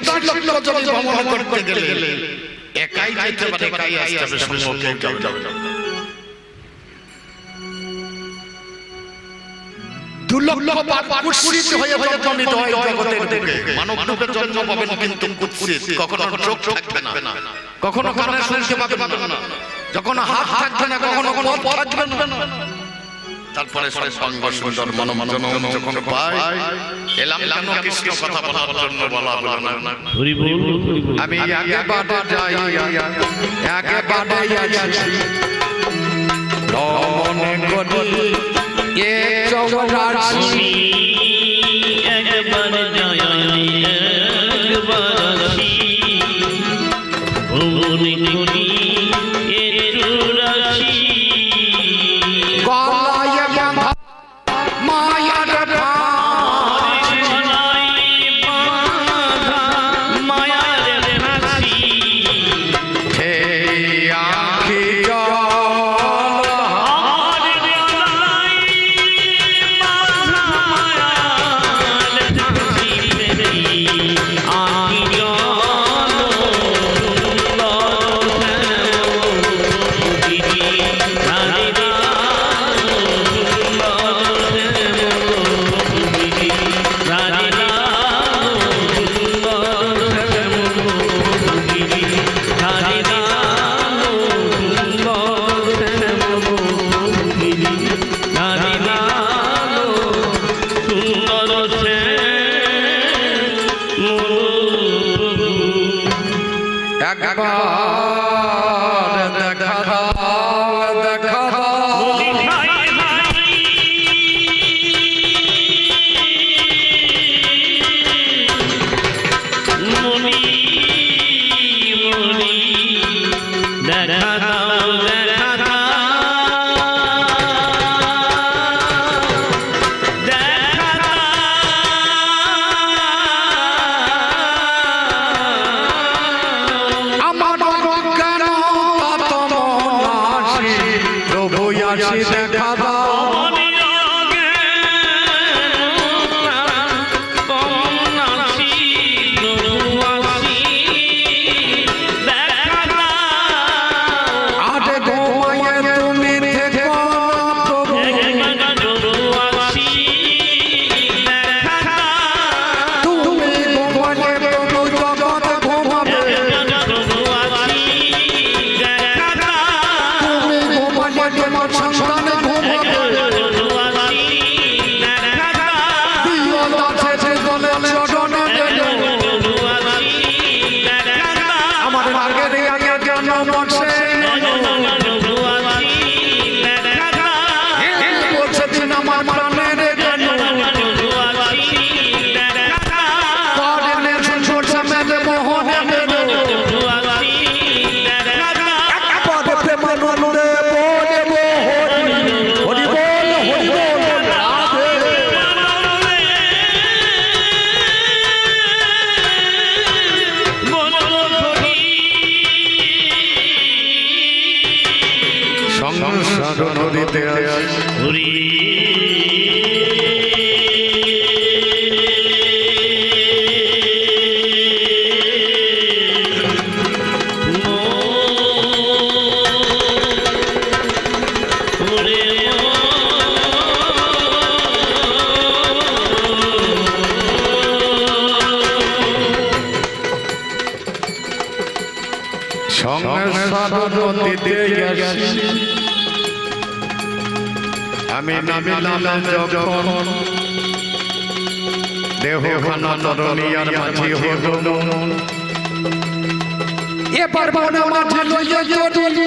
পঁচাশি লক্ষ জন ভ্রমণ করতে গেলে একাই যেতে পারে একাই আসতে হবে। কখনো কখনো শুনতে পাবেন না। যখন হাত থাকবে না কখনো পথ থাকবে না। তারপরে সঙ্গ সুন্দর মনোমঞ্জন যখন পাই এলাম কেন কৃষ্ণ কথা বলার জন্য বলা হলো না? হরি বল। হরি বল। আমি আগে বাড়ে যাই আগে করি এ চৌরাশি। সংসার নদীতে আসি। আমি নামিলাম যখন দেহ খানা তরণিয়ার মাঝি হল। এবার মনে মাঝে লইয়া যদি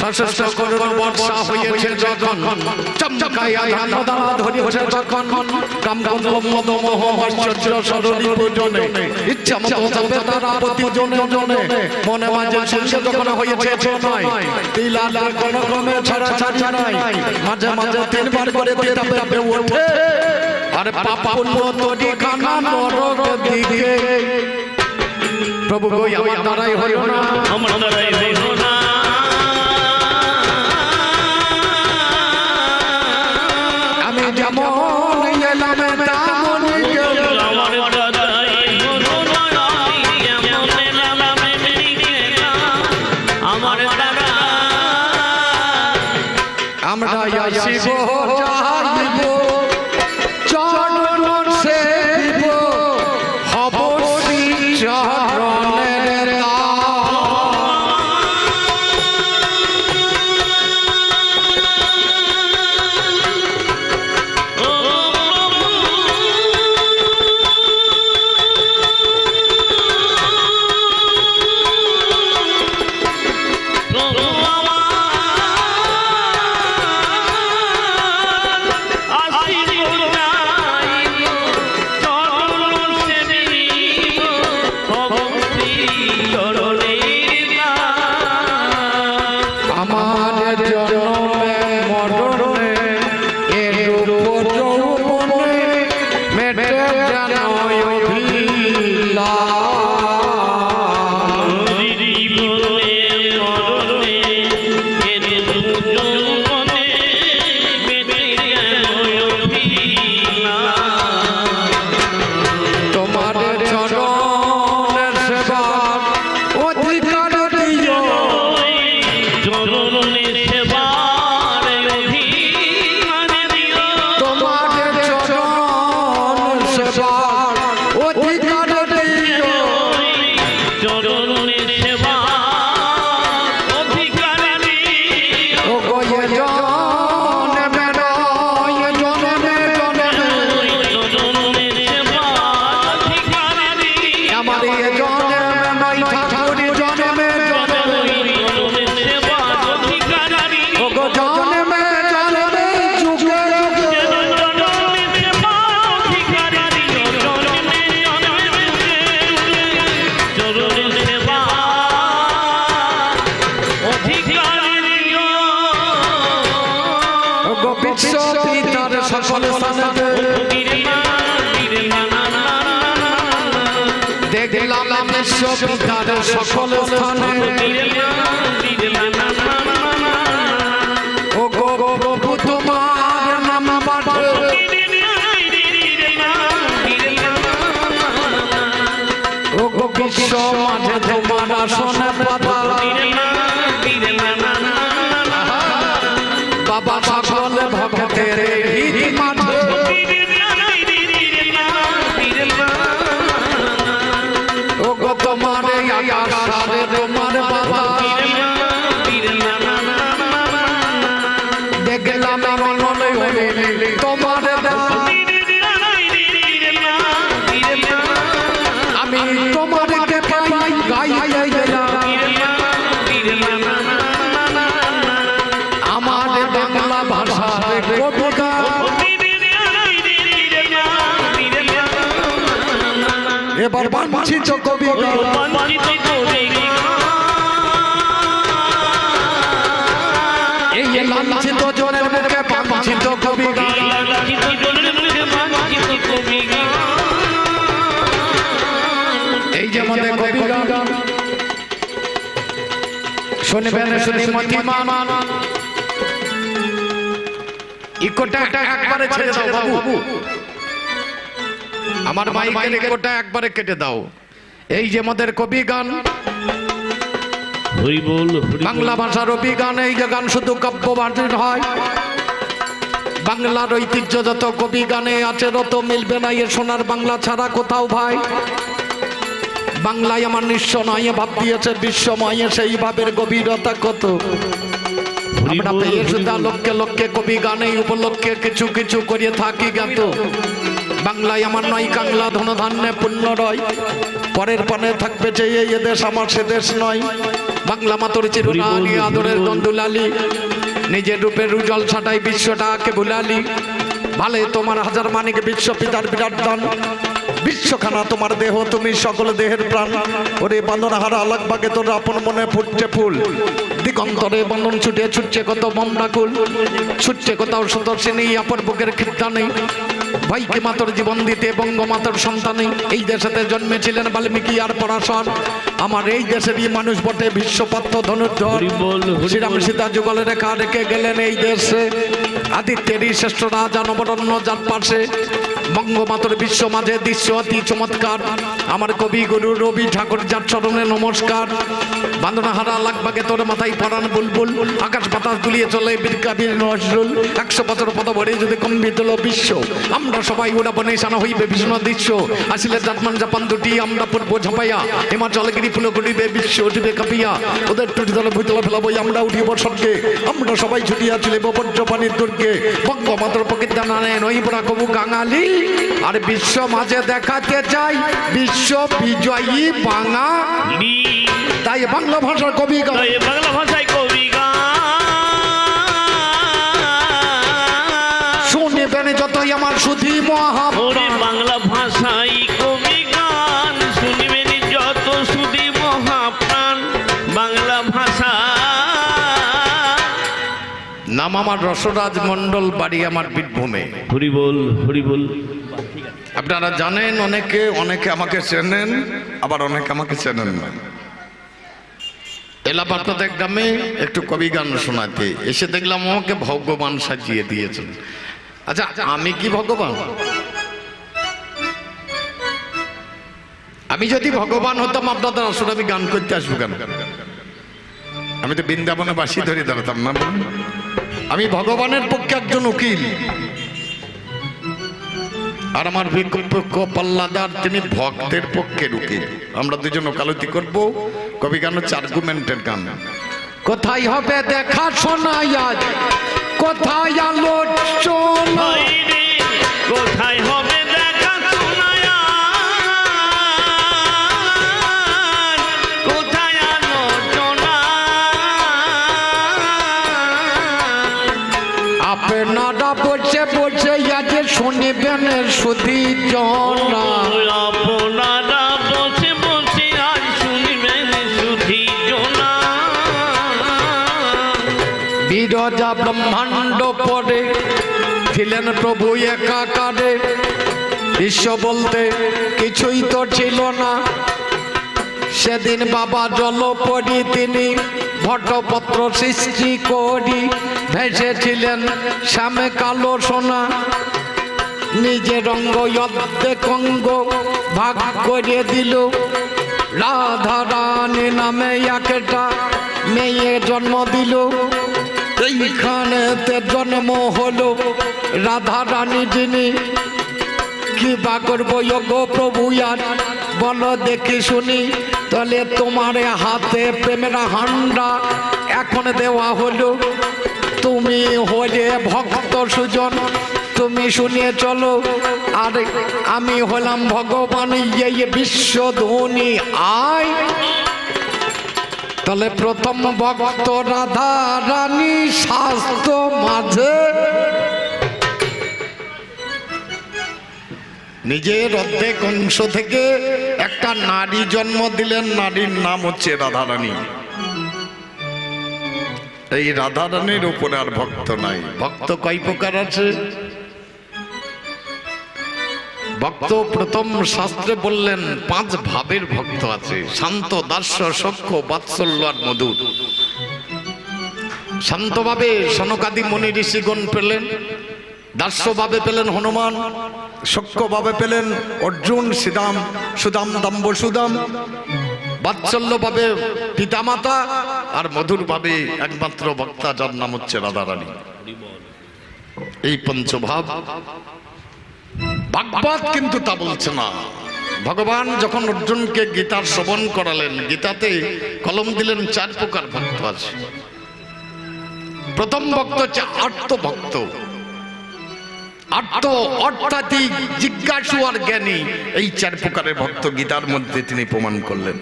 সশস্ত্র করুণ বর্ষা হয়েছে যখন। চমচকায় আধার দাঁড়া ধরেছে যখন। কাম কাম মদ মোহ আশ্চর্য সরলি পূজনে। ইচ্ছা মতো যাবে তারা প্রতি জনে জনে মনে মাঝে সূর্য যখন হয়েছে ছয় তিলা লাল কোন ক্রমে ছাড়া ছাড়ি নাই। মাঝে মাঝে তিনবার করে পিতা পেপে ওঠে। আরে পাপা পুণ্য তরি খানা নরক দিকে প্রভু গই আমার দ্বারাই হলো না। আমার দ্বারাই হইল আসিব চাহিব চরণ সেবিব দিও। আমার পিতার সকল স্থানে ও বাঞ্ছিত কবিতা এই লাঞ্ছিত জনের মুখে বাঞ্ছিত কবিতা এই যে আমাদের কবিতা শুনবেন শুনি ইকোটা একবারে ছেড়ে দাও বাবু। আমার মাইকের ইকোটা একবারে কেটে দাও। এই যে আমাদের কবি গান। বল ভাষার অভিগান এই যে গান শুধু কাব্য বার্ষিক হয়। বাংলার ঐতিহ্য যত কবি গানে আছে তত মিলবে না এ সোনার বাংলা ছাড়া কোথাও ভাই। বাংলায় আমার নিঃস্ব নয় ভাব দিয়েছে বিশ্বময় সেই ভাবের গভীরতা কত। আমরা পেয়ে সুদা লক্ষ্যে লক্ষ্যে কবি গানে উপলক্ষে কিছু কিছু করিয়ে থাকি জ্ঞাত। বাংলায় আমার নয় কাংলা ধনধান্যে পুণ্য রয়। পরের পানে থাকবে যে এই দেশ আমার সে দেশ নয়। বাংলা মাতর চিরুনালি আদরের দন্দুলালি নিজের রূপের উজ্জ্বল ছাটাই বিশ্বটাকে বুলালি ভালে তোমার হাজার মানিক বিশ্ব পিতার বিরাট দান। বিশ্বখানা তোমার দেহ তুমি সকল দেহের প্রাণ। ওরে বান্ধন হারা আলাক বাগে তোর আপন মনে ফুটছে ফুল। দিগন্তরে বন্ধন ছুটে ছুটছে কত বমনাকুল ছুটছে কোথাও সদর্শিনী আপন বুকের খিদ্দা নেই ভাইকে মাতর জীবন দিতে বঙ্গমাতর সন্তানে এই দেশেতে জন্মেছিলেন বাল্মীকি আর পরাশর। আমার এই দেশেরই মানুষ বটে বিশ্বপাত্র ধনুর্ধর। শ্রীরাম সীতা যুগলে রেখা রেখে গেলেন এই দেশে। আদিত্যেরই শ্রেষ্ঠ রাজা নবরণ্য যার পাশে বঙ্গমাতর বিশ্ব মাঝে দৃশ্য অতি চমৎকার। আমার কবি গুরু রবি ঠাকুর, যার চরণে নমস্কার। বান্দনা হারা লাগবাগে তোর মাথায় পরান বুলবুল। আকাশ বাতাস দুলিয়ে চলে বীরকা বীর নজরুল। একশো বছর পদ ভরে যদি কম্বিত বিশ্ব, আমরা সবাই ওরা বনে সানা হইবে ভীষণ দৃশ্য। আসলে জাতমান জাপান দুটি, আমরা পূর্ব ঝাপাইয়া হিমাচল গিরি ফুল করিবে বিশ্ব উঠিবে কাঁপিয়া। ওদের টুটি দলে ভুতলে ফেলাবই আমরা উঠিব স্বর্গে। আমরা সবাই ছুটিয়া চলিব বজ্রপানির দুর্গে। বঙ্গমাতর প্রকৃত নানে নইবরা কবু গাঙালি আর বিশ্ব মাঝে দেখাতে চাই বিশ্ব বিজয়ী বাঙা। তাই বাংলা ভাষার কবি বাংলা ভাষায় কবি শুনিবেন যতই আমার সুধি মহা। নাম আমার রসরাজ মণ্ডল বাড়ি আমার বীরভূমে। হরি বল হরি বল। আপনারা জানেন অনেকে অনেকে আমাকে চেনেন আবার অনেকে আমাকে চেনেন না। এলাম আপনাদের গ্রামে একটু কবি গান শোনাতে এসে দেখলাম আমাকে ভগবান সাজিয়ে দিয়েছেন। আচ্ছা আমি কি ভগবান? আমি যদি ভগবান হতাম আপনাদের আসলে আমি গান করতে আসব কেন? আমি তো বৃন্দাবনে বাসি ধরে দাঁড়াতাম না? আমি ভগবানের পক্ষে একজন উকিল। আর আমার বিপক্ষ পাল্লাদার তিনি ভক্তের পক্ষে উকিল। আমরা দুজন ওকালতি করব। কবি গান হচ্ছে আর্গুমেন্টের গান। কোথায় হবে দেখা শোনাই আজ? কোথায় আলোচনা শুনিবেন সুধি জনা। আপনারা বসে বসে আজ শুনবেন সুধী জোনা। বিরজা ব্রহ্মাণ্ড পরে ছিলেন প্রভু একাকারে। বিশ্ব বলতে কিছুই তো ছিল না। সেদিন বাবা জলপরি তিনি ভট্টপত্র সৃষ্টি করি। ভেসেছিলেন শ্যামে কালো সোনা। নিজে রঙ্গ অর্ধেক অঙ্গ ভাগ করে দিল। রাধা রানী নামে একটা মেয়ে জন্ম দিল। এইখানেতে জন্ম হলো রাধা রানী যিনি। কি বা করব গো প্রভু আর বলো দেখি শুনি। তাহলে তোমার হাতে প্রেমের হান্ডা এখন দেওয়া হলো। তুমি হলে ভক্ত সুজন। তুমি শুনিয়ে চলো, আর আমি হলাম ভগবান এই বিশ্ব ধনী আয় তাহলে প্রথম ভক্ত রাধা রানী শাস্ত্র মাঝে। নিজের অর্ধেক অংশ থেকে একটা নারী জন্ম দিলেন, নারীর নাম হচ্ছে রাধারানী এই রাধারানীর উপরে আর ভক্ত নাই। ভক্ত কয় প্রকার আছে? ভক্ত প্রথম শাস্ত্রে বললেন, পাঁচ ভাবের ভক্ত আছে, শান্ত দাস্য সক্ষ, বাৎসল্য আর মধুর। শান্তভাবে সনকাদি মনি ঋষিগণ পেলেন দাস্যভাবে পেলেন হনুমান সক্ষভাবে পেলেন অর্জুন শ্রীদাম সুদাম দাম্ব সুদাম বাৎসল্যভাবে পিতামাতা আর মধুরভাবে একমাত্র বক্তা যার নাম হচ্ছে রাধারানী। এই পঞ্চভাব ভাগবত কিন্তু তা বলছে না। ভগবান যখন অর্জুনকে গীতার শ্রবণ করালেন, গীতাতে কলম দিলেন চার প্রকার ভক্ত আছে। প্রথম ভক্ত হচ্ছে আর্ত ভক্ত। আর্ত জিজ্ঞাসু আর জ্ঞানী, এই চার প্রকারের ভক্ত গীতার মধ্যে তিনি প্রমাণ করলেন।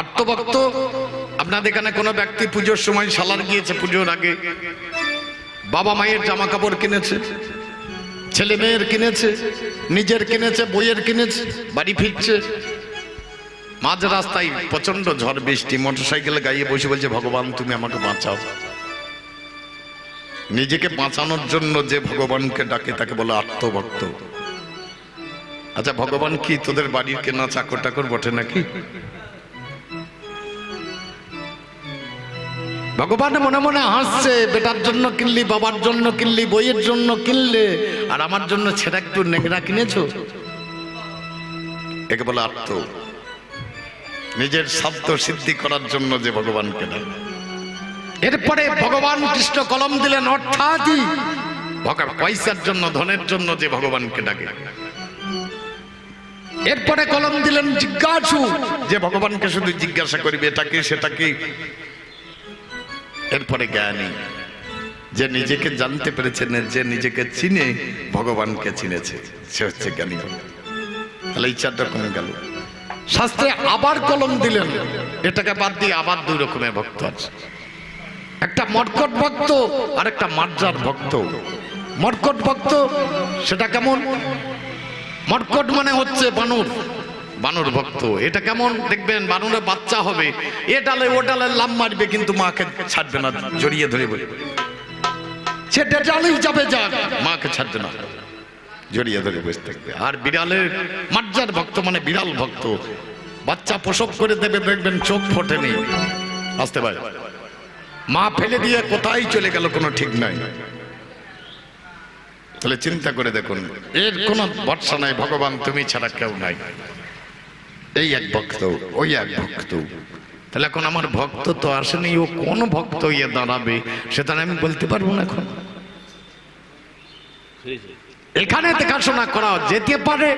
আত্মভক্ত আপনাদের এখানে কোনো ব্যক্তি পুজোর সময় সালার গিয়েছে, পুজোর আগে? বাবা মায়ের জামা কাপড় কিনেছে? ছেলে মেয়ের কিনেছে, নিজের কিনেছে, বইয়ের কিনেছে, বাড়ি ফিরছে। মাঝ রাস্তায় প্রচণ্ড ঝড় বৃষ্টি, মোটরসাইকেলে গাইয়ে বসে বলছে, ভগবান, তুমি আমাকে বাঁচাও। নিজেকে বাঁচানোর জন্য যে ভগবানকে ডাকে, তাকে বলে আত্মভক্ত। আচ্ছা ভগবান কি তোদের বাড়ির কেনা চাকর টাকর বটে নাকি? ভগবান মনে মনে হাসছে, বেটার জন্য কিনলি, বাবার জন্য কিনলি, বইয়ের জন্য কিনলে আর আমার জন্য ছেড়া একটু নেংরা কিনেছো? একে বলে আত্ম। নিজের স্বার্থ সিদ্ধি করার জন্য যে ভগবানকে ডাকে। এরপরে ভগবান কৃষ্ণ কলম দিলেন অর্থাৎই পয়সার জন্য ধনের জন্য যে ভগবানকে ডাকে। এরপরে কলম দিলেন জিজ্ঞাসু যে ভগবানকে শুধু জিজ্ঞাসা করবে এটা কি সেটা কি? এরপরে জ্ঞানী। যে নিজেকে জানতে পেরেছেন যে নিজেকে চিনে ভগবানকে চিনেছে, সে হচ্ছে জ্ঞানী তাহলে এই কমে গেল। শাস্ত্রে আবার কলম দিলেন। এটাকে বাদ দিয়ে আবার দুই রকমের ভক্ত আছে। একটা মর্কট ভক্ত আর একটা মার্জার ভক্ত। মর্কট ভক্ত, সেটা কেমন? মর্কট মানে হচ্ছে বানর। বানর ভক্ত। এটা কেমন? দেখবেন বানরের বাচ্চা হবে। এ ডালে ও ডালে লাম মারবে, কিন্তু মাকে ছাড়বে না, জড়িয়ে ধরে বলে সেটা ডালেই যাবে যাক। মাকে ছাড়বে না। জড়িয়ে ধরে বসে থাকবে। আর বিড়ালের মার্জার ভক্ত মানে বিড়াল ভক্ত। বাচ্চা প্রসব করে দেবে দেখবেন চোখ ফোটেনি। আসতে পারে। মা ফেলে দিয়ে কোথায় চলে গেল কোনো ঠিক নাই। তাহলে চিন্তা করে দেখুন এর কোনো ভরসা নাই ভগবান তুমি ছাড়া কেউ নাই। এই এক ভক্ত ওই এক ভক্ত। তাহলে এখন আমার ভক্ত তো আসেনি ও কোন ভক্ত ইয়ে দাঁড়াবে সেটা আমি বলতে পারব না এখন। এখানে দেখাশোনা করা যেতে পারে